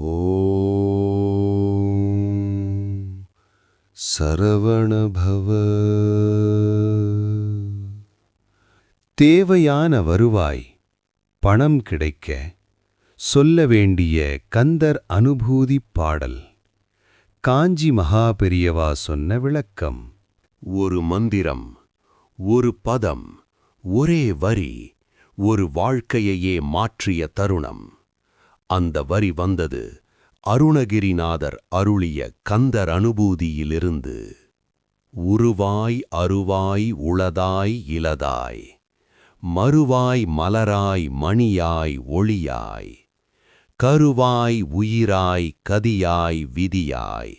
ஓம் சரவணபவ. தேவையான வருவாய் பணம் கிடைக்க சொல்ல வேண்டிய கந்தர் அனுபூதி பாடல். காஞ்சி மகாபெரியவா சொன்ன விளக்கம். ஒரு மந்திரம் ஒரு பதம் ஒரே வரி ஒரு வாழ்க்கையையே மாற்றிய தருணம். அந்த வரி வந்தது. அருணகிரிநாதர் அருளிய கந்தர் அனுபூதியிலிருந்து உருவாய் அருவாய் உளதாய் இலதாய் மறுவாய் மலராய் மணியாய் ஒளியாய் கருவாய் உயிராய் கதியாய் விதியாய்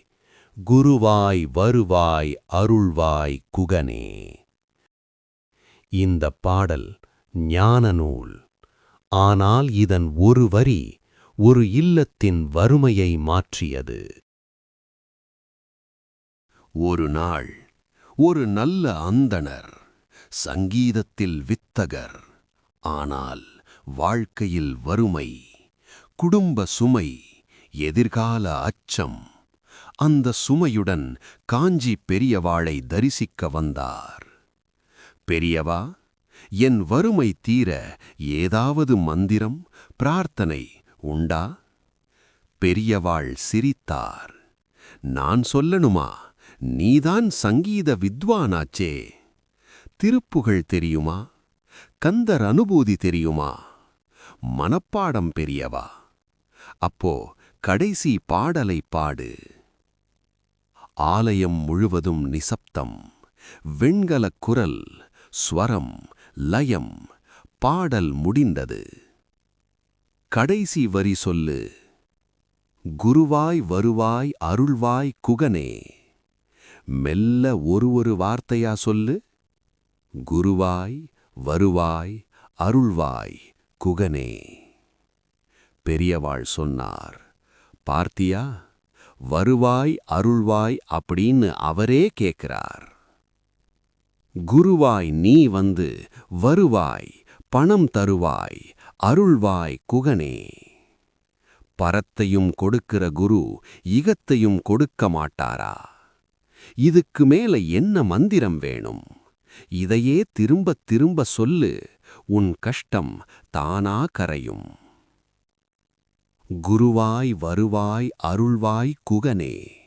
குருவாய் வருவாய் அருள்வாய் குகனே. இந்த பாடல் ஞான நூல் ஆனால் இதன் ஒரு வரி ஒரு இல்லத்தின் வறுமையை மாற்றியது. ஒரு நாள் ஒரு நல்ல அந்தணர் சங்கீதத்தில் வித்தகர் ஆனால் வாழ்க்கையில் வறுமை குடும்ப சுமை எதிர்கால அச்சம் அந்த சுமையுடன் காஞ்சி பெரியவாளை தரிசிக்க வந்தார். பெரியவா என் வறுமை தீர ஏதாவது மந்திரம் பிரார்த்தனை உண்டா? பெரியவாள் சிரித்தார். நான் சொல்லணுமா? நீதான் சங்கீத வித்வானாச்சே. திருப்புகழ் தெரியுமா? கந்தர் அனுபூதி தெரியுமா? மனப்பாடம் பெரியவா? அப்போ கடைசி பாடலை பாடு. ஆலயம் முழுவதும் நிசப்தம். வெண்கலக் குரல் ஸ்வரம் லயம் பாடல் முடிந்தது. கடைசி வரி சொல்லு. குருவாய் வருவாய் அருள்வாய் குகனே. மெல்ல ஒரு ஒரு வார்த்தையா சொல்லு. குருவாய் வருவாய் அருள்வாய் குகனே. பெரியவாள் சொன்னார் பார்த்தியா வருவாய் அருள்வாய் அப்படின்னு அவரே கேட்கிறார். குருவாய் நீ வந்து வருவாய் பணம் தருவாய் அருள்வாய் குகனே. பரத்தையும் கொடுக்கிற குரு இகத்தையும் கொடுக்க மாட்டாரா? இதுக்கு மேல என்ன மந்திரம் வேணும்? இதையே திரும்ப திரும்ப சொல்லு உன் கஷ்டம் தானா கரையும். குருவாய் வருவாய் அருள்வாய் குகனே.